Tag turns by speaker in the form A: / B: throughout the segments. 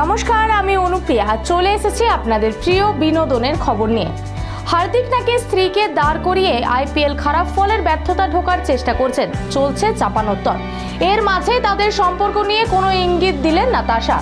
A: নমস্কার, আমি অনুপ্রিয়া। চলে এসেছি আপনাদের প্রিয় বিনোদনের খবর নিয়ে। হার্দিক নাকি স্ত্রীকে দাঁড় করিয়ে আইপিএল খারাপ ফলের ব্যর্থতা ঢোকার চেষ্টা করছেন, চলছে চাপানোত্তর। এর মাঝে তাদের সম্পর্ক নিয়ে কোনো ইঙ্গিত দিলেন নাতাশা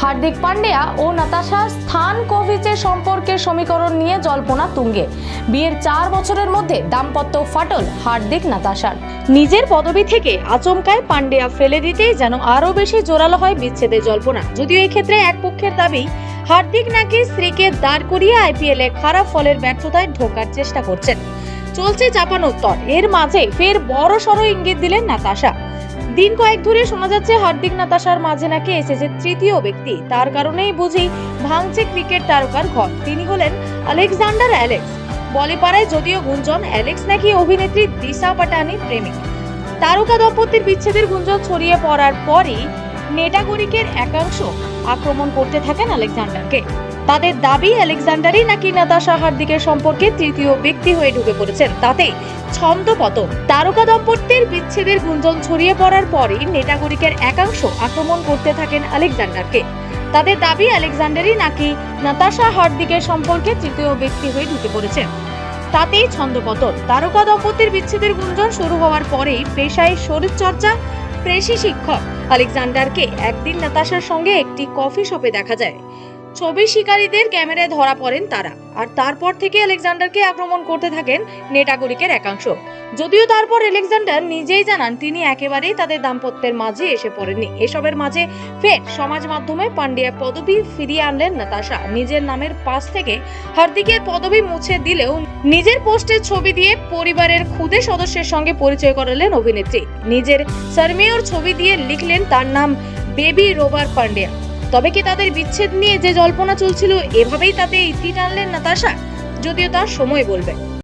A: হার্দিক পান্ডেয়া ও নাতাশা স্থান কোভিচের সম্পর্কের সমীকরণ নিয়ে জল্পনা তুঙ্গে। বিয়ের চার বছরের মধ্যে দাম্পত্য ফাটল হার্দিক নাতাশার। নিজের পদবি থেকে আচমকায় পান্ডেয়া ফেলে দিতেই যেন আরও বেশি জোরালো হয় বিচ্ছেদের জল্পনা। যদিও এক্ষেত্রে এক পক্ষের দাবি, হার্দিক নাকি স্ত্রীকে দাঁড় করিয়ে আইপিএল খারাপ ফলের ব্যর্থতায় ঢোকার চেষ্টা করছেন। চলছে চাপানোত্তর এর মাঝে ফের বড় সড়ো ইঙ্গিত দিলেন নাতাশা। দিন কয়েক ধরে শোনা যাচ্ছে হার্দিক নাতাশার মাঝে নাকি এসেছে তৃতীয় ব্যক্তি। তার কারণেই বুঝি ভাঙছে ক্রিকেট তারকার ঘর। তিনি হলেন আলেকজান্ডার অ্যালেক্স। বলিপাড়ায় যদিও গুঞ্জন, অ্যালেক্স নাকি অভিনেত্রী দিশা পাটানির প্রেমিক। তারকা দম্পতির বিচ্ছেদের গুঞ্জন ছড়িয়ে পড়ার পরই নেটাগরিকের একাংশ আক্রমণ করতে থাকেন আলেকজান্ডারকে। তাদের দাবি, আলেকজান্ডারই নাকি নাতাশা হার্দিকের সম্পর্কে তৃতীয় ব্যক্তি হয়ে ঢুকে পড়েছেন। তাতে ছন্দপতন তারকা দম্পতির বিচ্ছেদের গুঞ্জন ছড়িয়ে পড়ার পরই নেটাগরিকের একাংশ আক্রমণ করতে থাকেন আলেকজান্ডারকে। তাদের দাবি, আলেকজান্ডারই নাকি নাতাশা হার্দিকের সম্পর্কে তৃতীয় ব্যক্তি হয়ে ঢুকে পড়েছেন। তাতেই ছন্দপতন তারকা দম্পতির বিচ্ছেদের গুঞ্জন শুরু হওয়ার পরেই পেশায় শরীরচর্চা, পেশি শিক্ষক আলেকজান্ডারকে একদিন নাতাশার সঙ্গে একটি কফি শপে দেখা যায়। ছবি শিকারীদের ক্যামেরায় ধরা পড়েন তারা। আর তারপর থেকে আলেকজান্ডারকে আক্রমণ করতে থাকেন নেটাগরিকের একাংশ। যদিও তারপর আলেকজান্ডার নিজেই জানান, তিনি একেবারেই তাদের দাম্পত্যের মাঝে এসে পড়েননি। এসবের মাঝে ফের সমাজ মাধ্যমে পান্ডিয়া পদবি ফিরিয়ে আনলেন নাতাশা। নিজের নামের পাশ থেকে হার্দিকের পদবি মুছে দিলেও নিজের পোস্টের ছবি দিয়ে পরিবারের খুদে সদস্যের সঙ্গে পরিচয় করালেন অভিনেত্রী। নিজের সারমেয়র ছবি দিয়ে লিখলেন তার নাম বেবি রোবার পান্ডিয়া তবে কি তাদের বিচ্ছেদ নিয়ে যে জল্পনা চলছিল, এভাবেই তাতে ইতি টানলেন নাতাশা? যদিও তার সময় বলবে